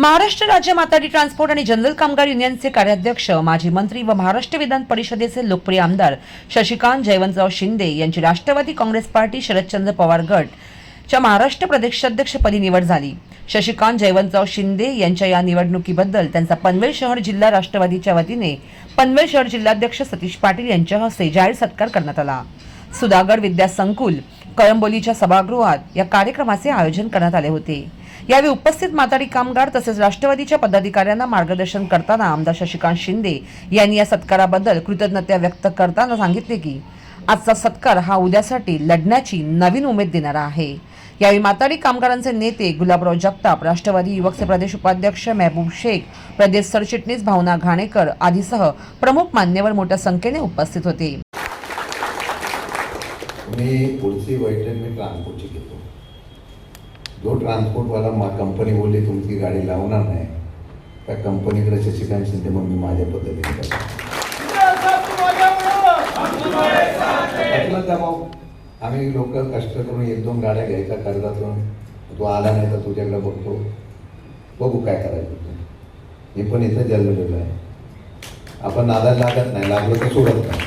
महाराष्ट्र राज्य माताडी ट्रान्सपोर्ट आणि जनरल कामगार युनियनचे कार्याध्यक्ष माजी मंत्री व महाराष्ट्र विधान परिषदेचे लोकप्रिय आमदार शशिकांत जयवंतराव शिंदे यांची राष्ट्रवादी काँग्रेस पार्टी शरदचंद्र पवार गट च्या महाराष्ट्र प्रदेशाध्यक्षपदी निवड झाली. शशिकांत जयवंतराव शिंदे यांच्या या निवडणुकीबद्दल त्यांचा पनवेल शहर जिल्हा राष्ट्रवादीच्या वतीने पनवेल शहर जिल्हाध्यक्ष सतीश पाटील यांच्या हस्ते जाहीर सत्कार करण्यात आला. सुधागड विद्या संकुल कळंबोलीच्या सभागृहात या कार्यक्रमाचे आयोजन करण्यात आले होते. यावेळी उपस्थित माथाडी कामगार तसेच राष्ट्रवादीच्या पदाधिकाऱ्यांना मार्गदर्शन करताना आमदार शशिकांत शिंदे यांनी या सत्काराबद्दल कृतज्ञता व्यक्त करताना सांगितले की आजचा सत्कार हा उद्यासाठी लढण्याची नवीन उमेद देणारा आहे. यावेळी माताडी कामगारांचे नेते गुलाबराव जगताप राष्ट्रवादी युवकचे प्रदेश उपाध्यक्ष मेहबूब शेख प्रदेश सरचिटणीस भावना घाणेकर आदीसह प्रमुख मान्यवर मोठ्या संख्येने उपस्थित होते. मी पुढची बैठक मी जो ट्रान्सपोर्टवाला मा कंपनी बोलली तुमची गाडी लावणार नाही. त्या कंपनीकडे शशिकांत शिंदे मग मी माझ्या पद्धतीने करतो. आम्ही लोक कष्ट करून एक दोन गाड्या घ्यायच्या कर्जातून. तू आला नाही तर तुझ्याकडे बघतो. बघू काय करायचं मी पण इथं जन्मलेलो आहे. आपण नादाला लागत नाही लागलो तर सोडत नाही.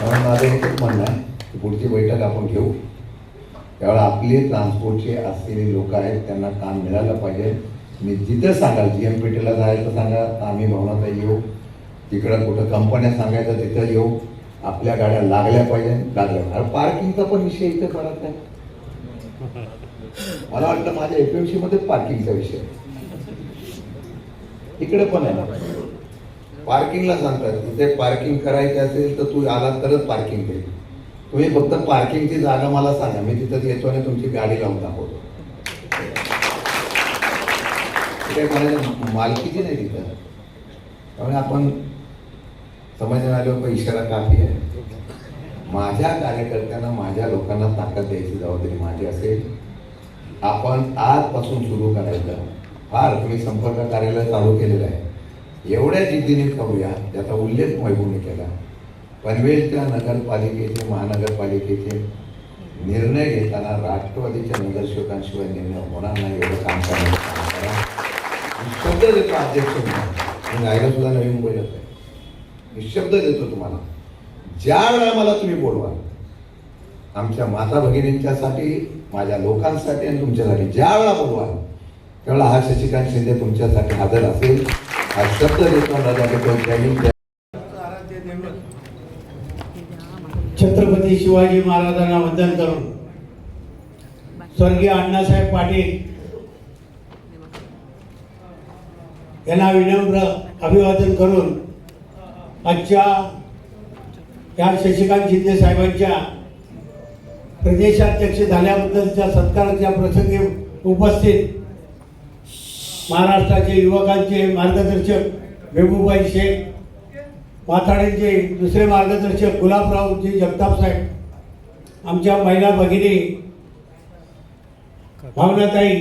म्हणून माझं एकच म्हणणं आहे की पुढची बैठक आपण घेऊ. त्यावेळेला आपली ट्रान्सपोर्टचे असलेले लोक आहेत त्यांना काम मिळालं पाहिजे. मी जिथं सांगाल जी एम पी टीला जायचं सांगा आम्ही भवनात येऊ. तिकडं कुठं कंपन्या सांगायचं तिथं येऊ. आपल्या गाड्या लागल्या पाहिजे. लागल्या अरे पार्किंगचा पण विषय इथं करत नाही. मला वाटतं माझ्या एपीएमसी मध्ये पार्किंगचा विषय इकडे पण आहे पार्किंगला सांगतात तिथे पार्किंग करायची असेल तर तू आला तरच पार्किंग देईल तुम्ही फक्त पार्किंगची जागा मला सांगा. मी तिथं येतो आणि तुमची गाडी लावून दाखवतो. मला मालकीची नाही तिथं. त्यामुळे आपण समजणारे लोक इशारा काफी आहे. माझ्या कार्यकर्त्यांना माझ्या लोकांना ताकद द्यायची जबाबदारी माझी असेल. आपण आजपासून सुरू करायचं. फार तुम्ही संपर्क कार्यालय चालू केलेलं आहे. एवढ्या जिद्दीने करूया त्याचा उल्लेख महबूबने केला. पनवेलच्या नगरपालिकेचे महानगरपालिकेचे निर्णय घेताना राष्ट्रवादीच्या नगरसेवकांशिवाय निर्णय होणार नाही एवढं काम करण्याचं काम करा. शब्द देतो अध्यक्ष म्हणून. मी सुद्धा नवीन बोलत आहे. मी शब्द देतो तुम्हाला. ज्या वेळा मला तुम्ही बोलवा आमच्या माता भगिनींच्यासाठी माझ्या लोकांसाठी आणि तुमच्यासाठी ज्या वेळा बोलवाल त्यावेळा हा शशिकांत शिंदे तुमच्यासाठी हजर असेल. हा शब्द देतो त्यांनी देतो छत्रपती शिवाजी महाराजांना वंदन करून स्वर्गीय अण्णासाहेब पाटील यांना विनम्र अभिवादन करून आजच्या या शशिकांत शिंदे साहेबांच्या प्रदेशाध्यक्ष झाल्याबद्दलच्या सत्काराच्या प्रसंगी उपस्थित महाराष्ट्राचे युवकांचे मार्गदर्शक मेहबूबाई शेख माथाडींचे दुसरे मार्गदर्शक गुलाबरावजी जगताप साहेब आमच्या महिला भगिनी भावनाताई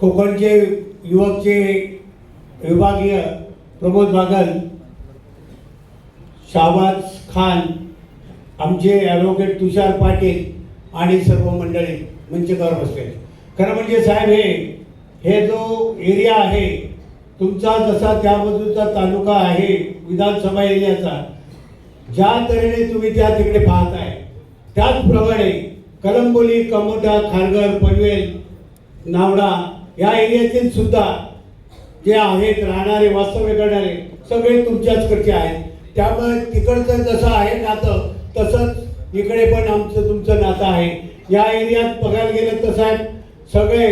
कोकणचे युवकचे विभागीय प्रमोद बागल शाहबाज खान आमचे ॲडव्होकेट तुषार पाटील आणि सर्व मंडळी मंचकावर बसले खरं म्हणजे साहेब हे हे जो एरिया आहे तुमचा जसा त्या बाजूचा तालुका आहे विधानसभा एरियाचा ज्या तऱ्हेने तुम्ही त्या तिकडे पाहताय त्याचप्रमाणे कलंबोली कमोटा खारघर पनवेल नावडा या एरियातील सुद्धा जे आहेत राहणारे वास्तव्य करणारे सगळे तुमच्याचकडचे आहेत. त्यामुळे तिकडचं जसं आहे नातं तसंच इकडे पण आमचं तुमचं नातं आहे. या एरियात बघायला गेलं तसं सगळे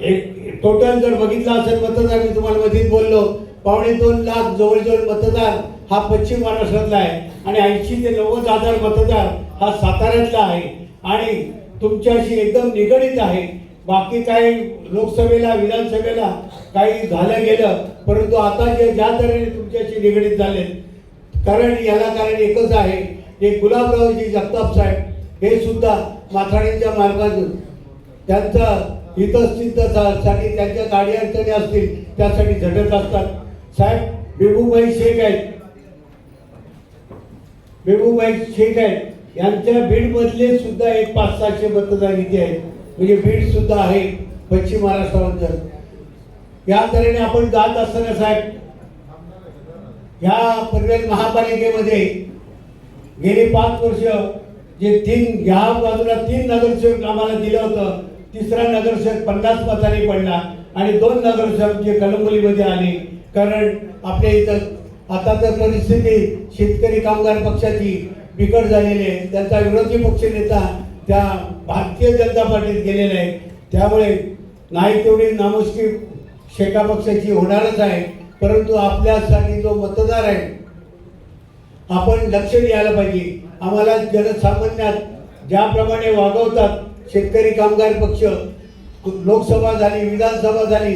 एक टोटल जर बघितलं असेल मतदार मी तुम्हाला मधीच बोललो पावणे दोन लाख जवळजवळ मतदार हा पश्चिम महाराष्ट्रातला आहे आणि ऐंशी ते नव्वद हजार मतदार हा साताऱ्यातला आहे. आणि तुमच्याशी एकदम निगडीत आहे. बाकी काही लोकसभेला विधानसभेला काही झालं गेलं परंतु आता जे ज्या तऱ्हेने तुमच्याशी निगडीत झाले कारण याला कारण एकच आहे हे गुलाबरावजी जगताप साहेब हे सुद्धा माथाडींच्या मार्गातून त्यांचं हितस्थितीसाठी त्यांच्या गाडी अडचणी असतील त्यासाठी झटत असतात. साहेब बेबूबाई शेख आहेत. बेबूबाई शेख आहेत. यांच्या बीडमधले सुद्धा एक पाच सहाशे मतदार इथे आहेत. म्हणजे बीड सुद्धा आहे पश्चिम महाराष्ट्राबद्दल या तऱ्हेने आपण जात असताना साहेब ह्या पनवेल महापालिकेमध्ये गेली पाच वर्ष जे तीन ह्या बाजूला तीन नगरसेवक आम्हाला दिलं होतं. तिसरा नगरसेवक पन्नास मतांनी पडला आणि दोन नगरसेवक जे कलंबोलीमध्ये आले. कारण आपल्या इथं आता तर परिस्थिती शेतकरी कामगार पक्षाची बिकट झालेली आहे. त्यांचा विरोधी पक्षनेता त्या भारतीय जनता पार्टीत गेलेला आहे. त्यामुळे नाही तेवढी नामुष्की शेका पक्षाची होणारच आहे. परंतु आपल्यासाठी जो मतदार आहे आपण लक्ष द्यायला पाहिजे. आम्हाला जनसामान्यात ज्याप्रमाणे वागवतात शेतकरी कामगार पक्ष लोकसभा झाली विधानसभा झाली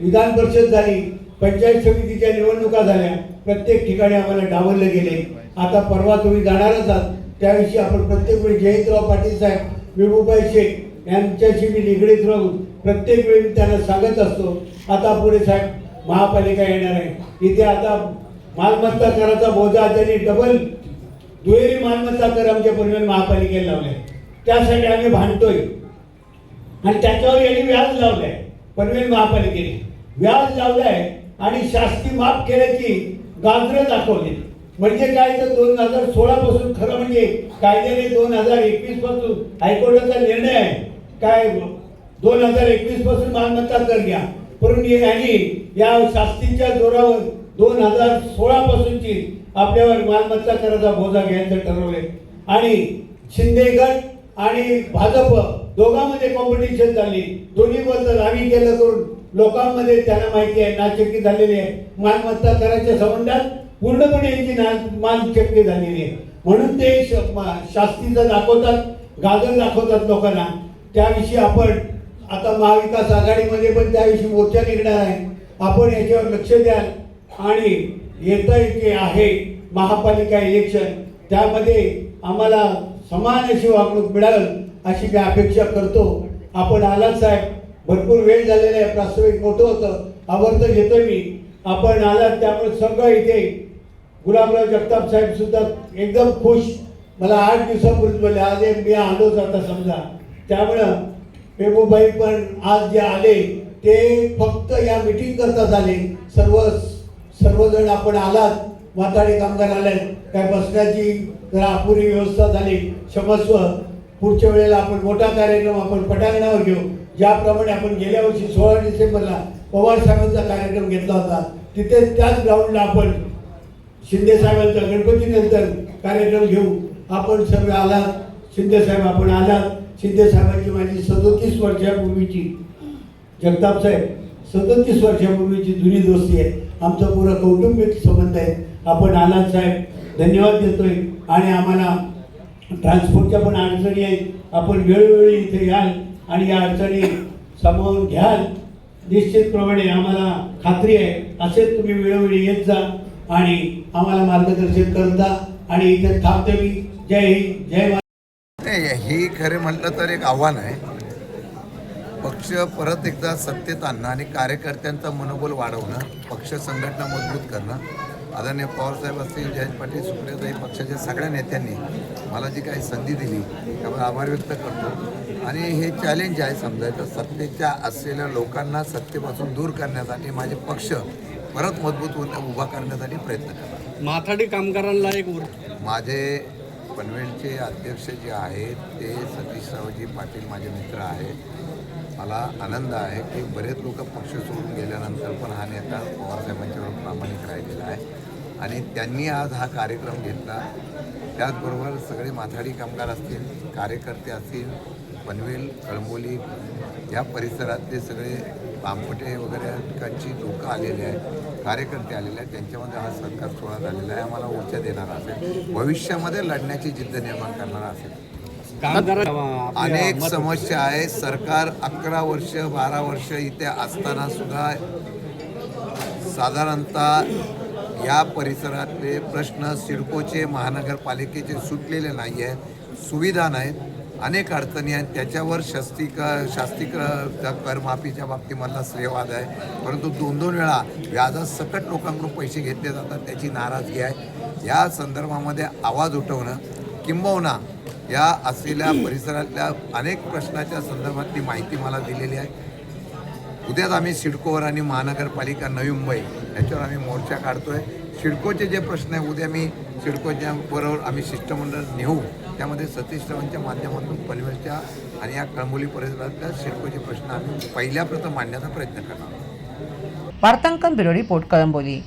विधान परिषद झाली पंचायत समितीच्या निवडणुका झाल्या प्रत्येक ठिकाणी आम्हाला डावलले गेले. आता परवा तुम्ही जाणारच आहात त्याविषयी आपण प्रत्येक वेळी जयंतराव पाटील साहेब विभूभाई शेख यांच्याशी मी निगडीत राहून प्रत्येक वेळी मी त्यांना सांगत असतो. आता पुढे साहेब महापालिका येणार आहे. इथे आता मालमत्ता कराचा बोजा त्यांनी डबल दुहेरी मालमत्ता कर आमच्या पनवेल महापालिकेला लावलाय त्यासाठी आम्ही भांडतोय. आणि त्याच्यावर यांनी व्याज लावलंय. पनवेल महापालिकेने. व्याज लावलंय आणि शास्ती माफ केल्याची गाजरं दाखवली. म्हणजे काय तर दोन हजार सोळा पासून खरं म्हणजे कायद्याने दोन हजार एकवीसपासून हायकोर्टाचा निर्णय आहे. काय दोन हजार एकवीसपासून मालमत्ता कर घ्या. परंतु यांनी या शास्तीच्या जोरावर दोन हजार सोळा पासूनची आपल्यावर मालमत्ता कराचा बोजा घ्यायचं ठरवले आणि शिंदे गट आणि भाजप दोघांमध्ये कॉम्पिटिशन झाली दोन्ही बद्दल आम्ही केलं करून. लोकांमध्ये त्यांना माहिती आहे नाचक्की झालेली आहे. मालमत्ता कराच्या संबंधात पूर्णपणे यांची ना मालचक्की झालेली आहे. म्हणून ते श- मा- शास्तीचं दाखवतात गाजर दाखवतात लोकांना. त्याविषयी आपण आता महाविकास आघाडीमध्ये पण त्याविषयी मोर्चा निघणार आहे. आपण याच्यावर लक्ष द्याल. आणि येतं जे आहे महापालिका इलेक्शन त्यामध्ये आम्हाला समान अशी वागणूक मिळाल अशी मी अपेक्षा करतो. आपण आलात साहेब. भरपूर वेळ झालेला आहे. प्रास्ताविक मोठं होतं. आवर्त घेतोय मी. आपण आलात त्यामुळे सगळं इथे गुलाबराव जगताप साहेब सुद्धा एकदम खुश. मला आठ दिवसापूर्वी बोलले आज मी आलोच आता समजा. त्यामुळं पेबूबाई पण आज जे आले ते फक्त या मिटिंग करता आले. सर्व सर्वजण आपण आलात. माथाडी कामगार आले काय बसण्याची जरा अपुरी व्यवस्था झाली. क्षमस्व पुढच्या वेळेला आपण मोठा कार्यक्रम आपण पटांगणावर घेऊ. ज्याप्रमाणे आपण गेल्या वर्षी सोळा डिसेंबरला पवार साहेबांचा कार्यक्रम घेतला होता तिथे त्याच ग्राउंडला आपण शिंदे साहेबांचा गणपतीनंतर कार्यक्रम घेऊ. आपण सर्व आलात. शिंदे साहेब आपण आलात. शिंदे साहेबांची माझी सदोतीस वर्षापूर्वीची जगताप साहेब सदोतीस वर्षापूर्वीची जुनी दोस्ती आहे. आमचा पुरा कौटुंबिक संबंध आहे. आपण आलात साहेब. धन्यवाद देतोय. आणि आम्हाला ट्रान्सपोर्टच्या पण अडचणी आहेत. आपण वेळोवेळी इथे याल आणि या अडचणी सामावून घ्याल. निश्चितप्रमाणे आम्हाला खात्री आहे. असेच तुम्ही वेळोवेळी येत जा आणि आम्हाला मार्गदर्शन करत जा आणि इथे थांबते मी. जय हिंद जय महाराष्ट्र हे खरे म्हटलं तर एक आव्हान आहे. पक्ष परत एकदा सत्तेत आणणं आणि कार्यकर्त्यांचं मनोबल वाढवणं पक्ष संघटना मजबूत करणं आदरणीय पवारसाहेब असतील जयंत पाटील सुप्रियाताई पक्षाच्या सगळ्या नेत्यांनी मला जी काही संधी दिली त्यामुळे आभार व्यक्त करतो. आणि हे चॅलेंज आहे समजायचं सत्तेच्या असलेल्या लोकांना सत्तेपासून दूर करण्यासाठी माझे पक्ष परत मजबूत होऊन उभा करण्यासाठी प्रयत्न करणार माथाडी कामगारांना एक माझे पनवेलचे अध्यक्ष जे आहेत ते सतीशरावजी पाटील माझे मित्र आहेत. मला आनंद आहे की बरेच लोक पक्ष सोडून गेल्यानंतर पण हा नेता पवारसाहेबांच्यावर प्रामाणिक राहिलेला आहे. आणि त्यांनी आज हा कार्यक्रम घेतला. त्याचबरोबर सगळे माथाडी कामगार असतील कार्यकर्ते असतील पनवेल कळंबोली या परिसरातले सगळे पामपटे वगैरे या ठिकाणची लोकं आलेले आहेत कार्यकर्ते आलेले आहेत त्यांच्यामध्ये हा सत्कार सोहळा झालेला आहे आम्हाला ऊर्जा देणारा असेल भविष्यामध्ये लढण्याची जिद्द निर्माण करणारा असेल. अनेक समस्या आहे सरकार अकरा वर्ष बारा वर्ष इथे असताना सुद्धा साधारणतः या परिसरातले प्रश्न सिडकोचे महानगरपालिकेचे सुटलेले नाही आहेत सुविधा नाहीत. अनेक अडचणी आहेत. त्याच्यावर शस्तिक शास्तिक करमाफीच्या बाबतीमधला श्रेयवाद आहे. परंतु दोन दोन वेळा व्याजात सकट लोकांकडून पैसे घेतले जातात त्याची नाराजगी आहे. या संदर्भामध्ये आवाज उठवणं किंबहुना या असलेल्या परिसरातल्या अनेक प्रश्नाच्या संदर्भातली माहिती मला दिलेली आहे. उद्याच आम्ही सिडकोवर आणि महानगरपालिका नवी मुंबई याच्यावर आम्ही मोर्चा काढतो आहे सिडकोचे जे प्रश्न आहे उद्या मी सिडकोच्या बरोबर आम्ही शिष्टमंडळ नेऊ. त्यामध्ये सतीश चव्हाणच्या माध्यमातून पनवेलच्या आणि या कळंबोली परिसरातल्या सिडकोचे प्रश्न आम्ही पहिल्या प्रथम मांडण्याचा प्रयत्न करणार वार्तांकन ब्युरो रिपोर्ट कळंबोली.